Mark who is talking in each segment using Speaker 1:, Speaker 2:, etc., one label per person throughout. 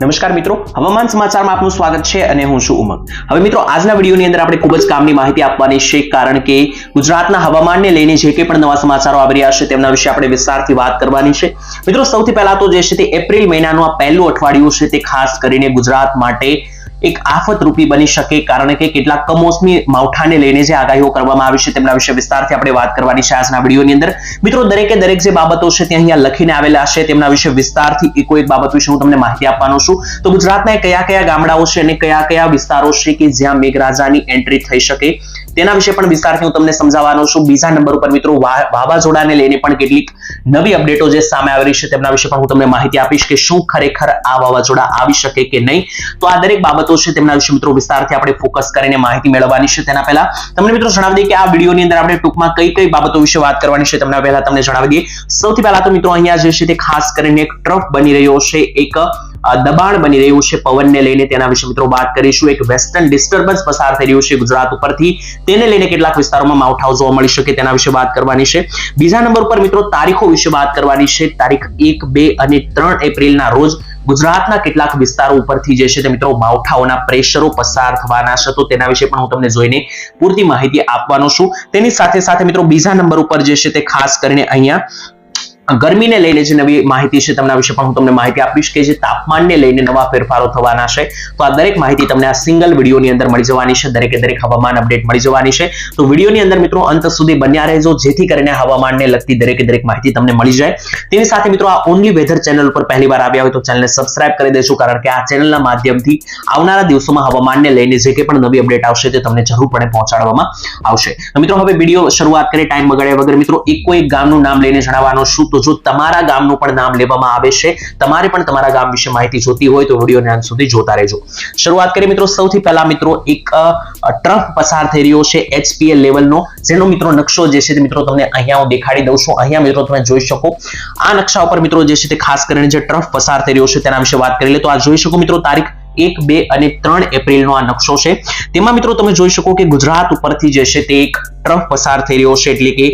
Speaker 1: નમસ્કાર મિત્રો, હવામાન સમાચારમાં આપનું સ્વાગત છે અને હું છું ઉમંગ. હવે મિત્રો, આજના વિડીયોની અંદર આપણે ખૂબ જ કામની માહિતી આપવાની છે, કારણ કે ગુજરાતના હવામાનને લઈને જે કંઈ પણ નવા સમાચારો આવી રહ્યા છે તેમના વિશે આપણે વિસ્તારથી વાત કરવાની છે. મિત્રો, સૌથી પહેલા તો જે છે તે એપ્રિલ મહિનાનું આ પહેલું અઠવાડિયું છે તે ખાસ કરીને ગુજરાત માટે એક આફતરૂપી બની શકે, કારણ કે કેટલાક કમોસમી માવઠાને લઈને જે આગાહીઓ કરવામાં આવી છે તેમના વિશે વિસ્તારથી આપણે વાત કરવાની છે આજના વિડીયોની અંદર. મિત્રો, દરેકે દરેક જે બાબતો છે તે અહીંયા લખીને આવેલા છે, તેમના વિશે વિસ્તારથી એકો એક બાબત વિશે હું તમને માહિતી આપવાનો છું. તો ગુજરાતના કયા કયા ગામડાઓ છે અને કયા કયા વિસ્તારો છે કે જ્યાં મેઘરાજાની એન્ટ્રી થઈ શકે? તેના વિશે પણ વિસ્તારથી હું તમને સમજાવવાનો છું. બીજા નંબર ઉપર મિત્રો વાવાઝોડાને લઈને પણ કેટલીક નવી અપડેટો જે સામે આવી રહી છે તેમના વિશે પણ હું તમને માહિતી આપીશ કે શું ખરેખર આ વાવાઝોડા આવી શકે કે નહીં. તો આ દરેક બાબતો છે તેમના વિશે મિત્રો વિસ્તારથી આપણે ફોકસ કરીને માહિતી મેળવવાની છે. તેના પહેલા તમને મિત્રો જણાવી દઈએ કે આ વિડીયોની અંદર આપણે ટૂંકમાં કઈ કઈ બાબતો વિશે વાત કરવાની છે તેમના પહેલા તમને જણાવી દઈએ. સૌથી પહેલા તો મિત્રો અહીંયા જે છે તે ખાસ કરીને એક ટ્રફ બની રહ્યો છે. એક દબાણ બની રહ્યું છે પવનને લઈને. તેના વિશે મિત્રો વાત કરીશું. એક વેસ્ટર્ન ડિસ્ટર્બન્સ પસાર થઈ રહ્યું છે ગુજરાત ઉપરથી. તેને લઈને કેટલાક વિસ્તારોમાં માવઠાઓ જોવા મળી શકે તેના વિશે વાત કરવાની છે. બીજા નંબર પર મિત્રો તારીખો વિશે વાત કરવાની છે. તારીખ એક, બે અને ત્રણ એપ્રિલના રોજ ગુજરાતના કેટલાક વિસ્તારો ઉપરથી જે છે તે મિત્રો માવઠાઓના પ્રેશરો પસાર થવાના છે. તો તેના વિશે પણ હું તમને જોઈને પૂરતી માહિતી આપવાનો છું. તેની સાથે સાથે મિત્રો બીજા નંબર ઉપર જે છે તે ખાસ કરીને અહીંયા ગરમીને લઈને જે નવી માહિતી છે તેમના વિશે પણ હું તમને માહિતી આપીશ કે જે તાપમાનને લઈને નવા ફેરફારો થવાના છે. તો આ દરેક માહિતી તમને આ સિંગલ વિડીયોની અંદર મળી જવાની છે. દરેકે દરેક હવામાન અપડેટ મળી જવાની છે. તો વિડીયોની અંદર મિત્રો અંત સુધી બન્યા રહેજો. જેથી કરીને હવામાનને લગતી દરેકે દરેક માહિતી તમને મળી જાય. તેની સાથે મિત્રો આ ઓનલી વેધર ચેનલ ઉપર પહેલી વાર આવ્યા હોય તો ચેનલને સબસ્ક્રાઇબ કરી દેજો, કારણ કે આ ચેનલના માધ્યમથી આવનારા દિવસોમાં હવામાનને લઈને જે કંઈ પણ નવી અપડેટ આવશે તે તમને જરૂરપણે પહોંચાડવામાં આવશે. તો મિત્રો, હવે વીડિયો શરૂઆત કરી ટાઈમ બગાડ્યા વગર મિત્રો, એકો એક ગામનું નામ લઈને જણાવવાનો છું તો જો તમારા ગામનું પણ નામ લેવામાં આવે છે, તમારે પણ તમારા ગામ વિશે માહિતી જોતી હોય તો વિડીયોને અંત સુધી જોતા રહેજો. શરૂઆત કરીએ મિત્રો, સૌથી પહેલા મિત્રો એક ટ્રફ પસાર થઈ રહ્યો છે એચપીએલ લેવલનો. જેનો મિત્રો નકશો જે છે મિત્રો તમને અહીંયા હું દેખાડી દઉં છું. અહીંયા મિત્રો તમે જોઈ શકો. આ નકશા ઉપર મિત્રો જે છે તે ખાસ કરીને જે ટ્રફ પસાર થઈ રહ્યો છે તેના વિશે વાત કરી લે તો આ જોઈ શકો મિત્રો, તારીખ એક, બે અને ત્રણ એપ્રિલનો આ નકશો છે. તેમાં મિત્રો તમે જોઈ શકો કે ગુજરાત ઉપરથી જે છે તે એક ટ્રફ પસાર થઈ રહ્યો છે એટલે કે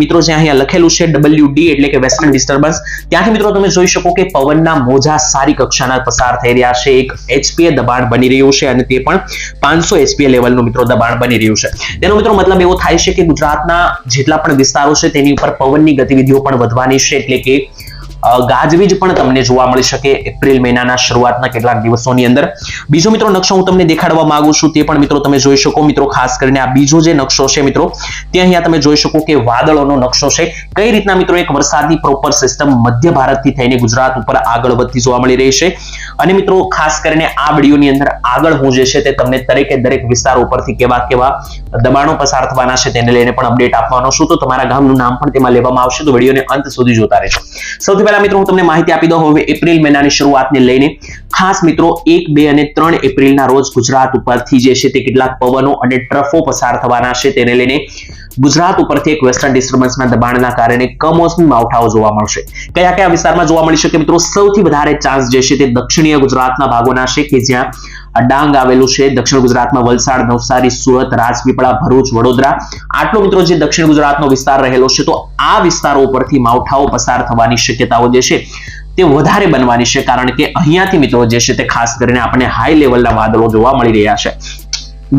Speaker 1: મિત્રો જે અહીંયા લખેલું છે ડબલ્યુ ડી એટલે કે વેસ્ટર્ન ડિસ્ટર્બન્સ ત્યાંથી મિત્રો તમે જોઈ શકો કે પવનના મોજા સારી કક્ષાના પસાર થઈ રહ્યા છે. એક એચપીએ દબાણ બની રહ્યું છે અને તે પણ પાંચસો એચપીએ લેવલનું મિત્રો દબાણ બની રહ્યું છે. તેનો મિત્રો મતલબ એવો થાય છે કે ગુજરાતના જેટલા પણ વિસ્તારો છે તેની ઉપર પવનની ગતિવિધિઓ પણ વધવાની છે એટલે કે ગાજવીજ પણ તમને જોવા મળી શકે એપ્રિલ મહિનાના શરૂઆતના કેટલાક દિવસોની અંદર. બીજો મિત્રો નકશો હું તમને દેખાડવા માંગુ છું, તે પણ મિત્રો તમે જોઈ શકો. મિત્રો, ખાસ કરીને આ બીજો જે નકશો છે મિત્રો તે અહીંયા તમે જોઈ શકો કે વાદળોનો નકશો છે. કઈ રીતના મિત્રો એક વરસાદની પ્રોપર સિસ્ટમ મધ્ય ભારતથી થઈને ગુજરાત ઉપર આગળ વધતી જોવા મળી રહી છે. અને મિત્રો, ખાસ કરીને આ વિડીયોની અંદર આગળ હું જે છે તે તમને દરેકે દરેક વિસ્તારો ઉપરથી કેવા કેવા દબાણો પસાર થવાના છે તેને લઈને પણ અપડેટ આપવાનો છું. તો તમારા ગામનું નામ પણ તેમાં લેવામાં આવશે. તો વિડીયોને અંત સુધી જોતા રહેજો. સૌથી પહેલા મિત્રો હું તમને માહિતી આપી દઉં. હવે એપ્રિલ મહિનાની શરૂઆતને લઈને ખાસ મિત્રો, એક, બે અને ત્રણ એપ્રિલના રોજ ગુજરાત ઉપરથી જે છે તે કેટલાક પવનો અને ટ્રફો પસાર થવાના છે તેને લઈને ગુજરાત ઉપરથી એક વેસ્ટર્ન ડિસ્ટર્બન્સના દબાણના કારણે કમોસમી માવઠાઓ જોવા મળશે. કયા કયા વિસ્તારમાં જોવા મળી શકે મિત્રો? સૌથી વધારે ચાન્સ જે છે તે દક્ષિણીય ગુજરાતના ભાગોના છે કે જ્યાં ડાંગ આવેલું છે. દક્ષિણ ગુજરાતમાં વલસાડ, નવસારી, સુરત, રાજપીપળા, ભરૂચ, વડોદરા આટલો મિત્રો જે દક્ષિણ ગુજરાતનો વિસ્તાર રહેલો છે, તો આ વિસ્તારો ઉપરથી માવઠાઓ પસાર થવાની શક્યતાઓ જે છે તે વધારે બનવાની છે, કારણ કે અહીંયાથી મિત્રો જે છે તે ખાસ કરીને આપણે હાઈ લેવલના વાદળો જોવા મળી રહ્યા છે.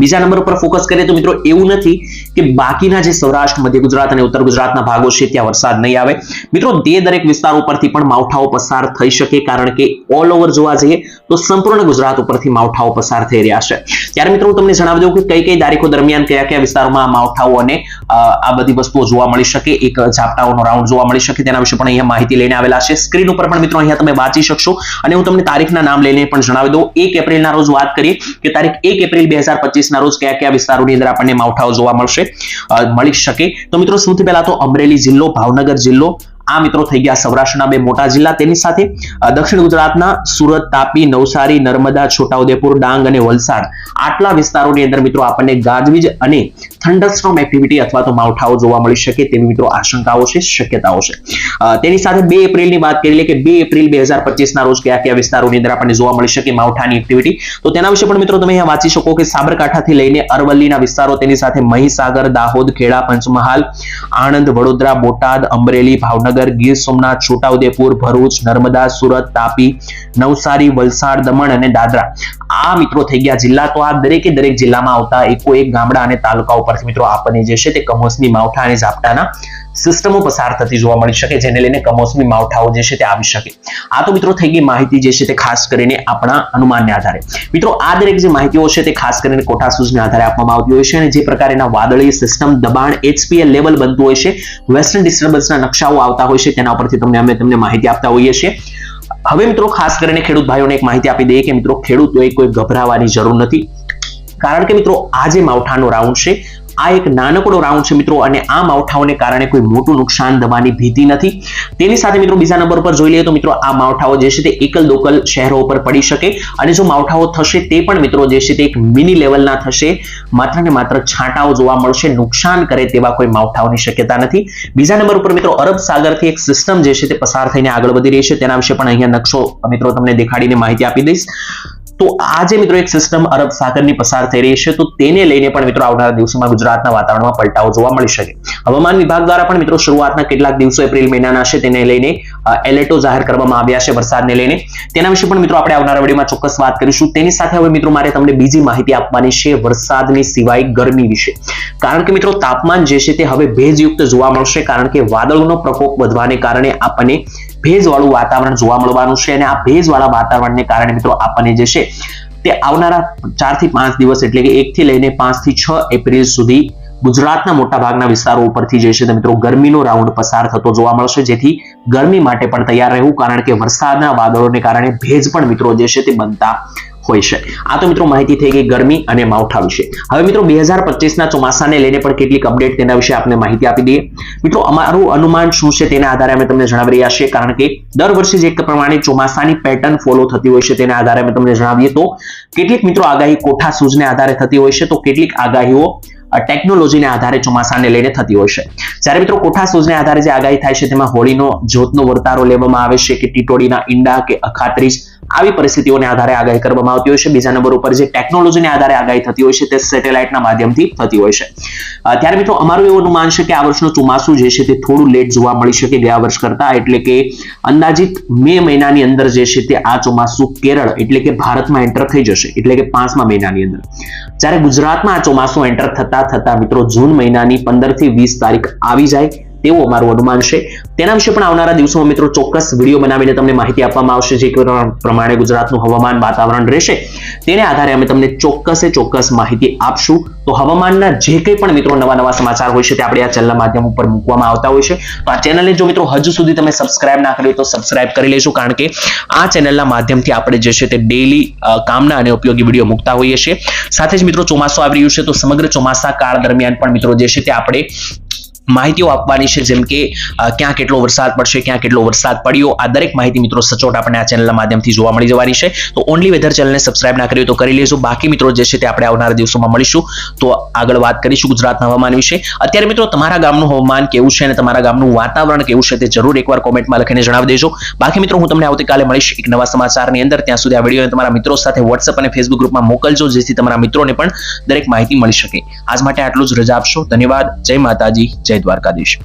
Speaker 1: બીજા નંબર ઉપર ફોકસ કરીએ તો મિત્રો એવું નથી કે બાકીના જે સૌરાષ્ટ્ર, મધ્ય ગુજરાત અને ઉત્તર ગુજરાતના ભાગો છે ત્યાં વરસાદ નહીં આવે. મિત્રો તે દરેક વિસ્તારો ઉપરથી પણ માવઠાઓ પસાર થઈ શકે, કારણ કે ઓલ ઓવર જોવા જઈએ તો સંપૂર્ણ ગુજરાત ઉપરથી માવઠાઓ પસાર થઈ રહ્યા છે. ત્યારે મિત્રો હું તમને જણાવી દઉં કે કઈ કઈ તારીખો દરમિયાન કયા કયા વિસ્તારોમાં માવઠાઓ અને આ બધી વસ્તુઓ જોવા મળી શકે. એક ઝાપટાઓનો રાઉન્ડ જોવા મળી શકે. તેના વિશે પણ અહીંયા માહિતી લઈને આવેલા છે. સ્ક્રીન ઉપર પણ મિત્રો અહીંયા તમે વાંચી શકશો. અને હું તમને તારીખના નામ લઈને પણ જણાવી દઉં. એક એપ્રિલના રોજ વાત કરીએ કે તારીખ એક એપ્રિલ બે હજાર ના રોજ કયા કયા વિસ્તારોની અંદર આપણને માવઠાઓ જોવા મળશે મળી શકે. તો મિત્રો સૌથી પહેલા તો અમરેલી જિલ્લો, ભાવનગર જિલ્લો આ મિત્રો થઈ ગયા સૌરાષ્ટ્રના બે મોટા જિલ્લા. તેની સાથે દક્ષિણ ગુજરાતના સુરત, તાપી, નવસારી, નર્મદા, છોટાઉદેપુર, ડાંગ અને વલસાડ. આટલા વિસ્તારોની અંદર મિત્રો આપણને ગાજવીજ અને થંડરસ્ટોર્મ એક્ટિવિટી અથવા તો માવઠાઓ જોવા મળી શકે તેવી મિત્રો આશંકાઓ છે, શક્યતાઓ છે. તેની સાથે બે એપ્રિલની વાત કરી લે કે બે એપ્રિલ બે હજાર ના રોજ કયા કયા વિસ્તારોની અંદર આપણને જોવા મળી શકે માવઠાની એક્ટિવિટી. તો તેના વિશે પણ મિત્રો તમે અહીંયા વાંચી શકો કે સાબરકાંઠાથી લઈને અરવલ્લીના વિસ્તારો તેની સાથે મહીસાગર, દાહોદ, ખેડા, પંચમહાલ, આણંદ, વડોદરા, બોટાદ, અમરેલી, ભાવનગર જામનગર ગીર સોમનાથ, છોટાઉદેપુર, ભરૂચ, નર્મદા, સુરત, તાપી, નવસારી, વલસાડ, દમણ અને દાદરા. આ મિત્રો થઈ ગયા જિલ્લા. તો આ દરેકે દરેક જિલ્લામાં આવતા એકો એક ગામડા અને તાલુકા ઉપરથી મિત્રો આપણને જે છે તે કમોસમી માવઠા અને ઝાપટાના સિસ્ટમો પસાર થતી જોવા મળી શકે, જેને લઈને કમોસમી માવઠાઓ જે છે તે આવી શકે. આ તો મિત્રો થઈ ગઈ માહિતી જે છે તે ખાસ કરીને આપણા અનુમાનને આધારે. મિત્રો, આ દરેક જે માહિતીઓ છે તે ખાસ કરીને કોઠા આધારે આપવામાં આવતી હોય છે અને જે પ્રકારના વાદળી સિસ્ટમ, દબાણ એચપીએલ લેવલ બનતું હોય છે વેસ્ટર્ન ડિસ્ટર્બન્સના નકશાઓ આવતા હોય છે, તેના પરથી તમને અમે તમને માહિતી આપતા હોઈએ છીએ. હવે મિત્રો, ખાસ કરીને ખેડૂત ભાઈઓને એક માહિતી આપી દઈએ કે મિત્રો, ખેડૂતોએ કોઈ ગભરાવાની જરૂર નથી. કારણ કે મિત્રો, આ જે માવઠાનો રાઉન્ડ છે આ એક નાનકડો રાઉન્ડ છે મિત્રો અને આ માવઠાઓને કારણે કોઈ મોટું નુકસાન દવાની ભીતિ નથી. તેની સાથે મિત્રો બીજા નંબર પર જોઈ લઈએ તો મિત્રો આ માવઠાઓ જે છે તે એકલ દોકલ શહેરો ઉપર પડી શકે અને જો માવઠાઓ થશે તે પણ મિત્રો જે છે તે એક મિની લેવલના થશે. માત્ર ને માત્ર છાંટાઓ જોવા મળશે, નુકસાન કરે તેવા કોઈ માવઠાઓની શક્યતા નથી. બીજા નંબર ઉપર મિત્રો અરબ સાગરથી એક સિસ્ટમ જે છે તે પસાર થઈને આગળ વધી રહી છે. તેના વિશે પણ અહીંયા નકશો મિત્રો તમને દેખાડીને માહિતી આપી દઈશ. તો આ જે મિત્રો એક સિસ્ટમ અરબ સાગરની પસાર થઈ રહી છે, તો તેને લઈને પણ મિત્રો આવનારા દિવસોમાં ગુજરાતના વાતાવરણમાં પલટાવો જોવા મળી શકે. હવામાન વિભાગ દ્વારા પણ મિત્રો શરૂઆતના કેટલાક દિવસો એપ્રિલ મહિનાના છે, તેને લઈને એલર્ટો જાહેર કરવામાં આવ્યા છે વરસાદને લઈને. તેના વિશે પણ મિત્રો આપણે આવનારા વિડીયોમાં ચોક્કસ વાત કરીશું. તેની સાથે હવે મિત્રો મારે તમને બીજી માહિતી આપવાની છે વરસાદની સિવાય ગરમી વિશે. કારણ કે મિત્રો તાપમાન જે છે તે હવે ભેજયુક્ત જોવા મળશે કારણ કે વાદળોનો પ્રકોપ વધવાને કારણે આપણને ભેજવાળું વાતાવરણ જોવા મળવાનું છે અને આ ભેજવાળા વાતાવરણને કારણે મિત્રો આપણને જે છે તે આવનારા ચારથી પાંચ દિવસ એટલે કે એક થી લઈને પાંચથી છ એપ્રિલ સુધી ગુજરાતના મોટા ભાગના વિસ્તારો ઉપરથી જે છે. તે મિત્રો, ગરમીનો રાઉન્ડ પસાર થતો જોવા મળશે. જેથી ગરમી માટે પણ તૈયાર રહેવું, કારણ કે વરસાદના વાદળોને કારણે ભેજ પણ મિત્રો જે છે તે બનતા હોય છે. આ તો મિત્રો માહિતી થઈ ગઈ ગરમી અને માવઠા વિશે. હવે મિત્રો, બે હજાર પચીસના ચોમાસાને લઈને પણ કેટલીક અપડેટ તેના વિશે આપને માહિતી આપી દઈએ. મિત્રો, અમારું અનુમાન શું છે તેના આધારે અમે તમને જણાવી રહ્યા છીએ. કારણ કે દર વર્ષે જે પ્રમાણે ચોમાસાની પેટર્ન ફોલો થતી હોય છે તેના આધારે અમે તમને જણાવીએ તો, કેટલીક મિત્રો આગાહી કોઠા સૂઝને આધારે થતી હોય છે. તો કેટલીક આગાહીઓ ટેકનોલોજીને આધારે ચોમાસાને લઈને થતી હોય છે. જ્યારે મિત્રો કોઠા સૂઝને આધારે જે આગાહી થાય છે, તેમાં હોળીનો, જ્યોતનો વર્તારો લેવામાં આવે છે કે ટીટોડીના ઈંડા કે અખાત્રીજ આવી પરિસ્થિતિઓને આધારે આગાહી કરવામાં આવતી હોય છે. બીજા નંબર ઉપર જે ટેકનોલોજીને આધારે આગાહી થતી હોય છે તે સેટેલાઇટના માધ્યમથી થતી હોય છે. ત્યારે મિત્રો અમારું એવું અનુમાન છે કે આ વર્ષનું ચોમાસું જે છે તે થોડું લેટ જોવા મળી શકે ગયા વર્ષ કરતા, એટલે કે અંદાજિત મે મહિનાની અંદર જે છે તે આ ચોમાસું કેરળ એટલે કે ભારતમાં એન્ટર થઈ જશે, એટલે કે પાંચમા મહિનાની અંદર. જ્યારે ગુજરાતમાં આ ચોમાસું એન્ટર થતા થતા મિત્રો જૂન મહિનાની પંદરથી વીસ તારીખ આવી જાય તેવું અમારું અનુમાન છે. તેના વિશે પણ આવનારા દિવસોમાં મિત્રો ચોક્કસ વીડિયો બનાવીને તમને માહિતી આપવામાં આવશે. જે પ્રમાણે ગુજરાતનું હવામાન વાતાવરણ રહેશે. તેને આધારે અમે તમને ચોક્કસે ચોક્કસ માહિતી આપશું. તો હવામાનના જે કંઈ પણ મિત્રો નવા નવા સમાચાર હોય છે તે આપણે આ ચેનલના માધ્યમ ઉપર મૂકવામાં આવતા હોય છે. તો આ ચેનલને જો મિત્રો હજુ સુધી તમે સબસ્ક્રાઇબ ના કરી તો સબસ્ક્રાઇબ કરી લેશો કારણ કે આ ચેનલના માધ્યમથી આપણે જે છે તે ડેલી કામના અને ઉપયોગી વીડિયો મૂકતા હોઈએ છીએ. સાથે જ મિત્રો ચોમાસું આવી રહ્યું છે. તો સમગ્ર ચોમાસા કાળ દરમિયાન પણ મિત્રો જે છે તે આપણે માહિતીઓ આપવાની છે, જેમ કે ક્યાં કેટલો વરસાદ પડશે, ક્યાં કેટલો વરસાદ પડ્યો, આ દરેક માહિતી મિત્રો સચોટ આપણે આ ચેનલના માધ્યમથી જોવા મળી જવાની છે. તો ઓનલી વેધર ચેનલને સબસ્ક્રાઇબ ના કર્યું તો કરી લેજો. બાકી મિત્રો જે છે તે આપણે આવનારા દિવસોમાં મળીશું. તો આગળ વાત કરીશું ગુજરાતના હવામાન વિશે. અત્યારે મિત્રો તમારા ગામનું હવામાન કેવું છે અને તમારા ગામનું વાતાવરણ કેવું છે તે જરૂર એકવાર કોમેન્ટમાં લખીને જણાવી દેજો બાકી મિત્રો હું તમને આવતીકાલે મળીશ એક નવા સમાચારની અંદર. ત્યાં સુધી આ વિડીયોને તમારા મિત્રો સાથે વોટ્સઅપ અને ફેસબુક ગ્રુપમાં મોકલજો, જેથી તમારા મિત્રોને પણ દરેક માહિતી મળી શકે. આજ માટે આટલું જ રજા આપશો. ધન્યવાદ. જય માતાજી. જય દ્વારકાધીશ.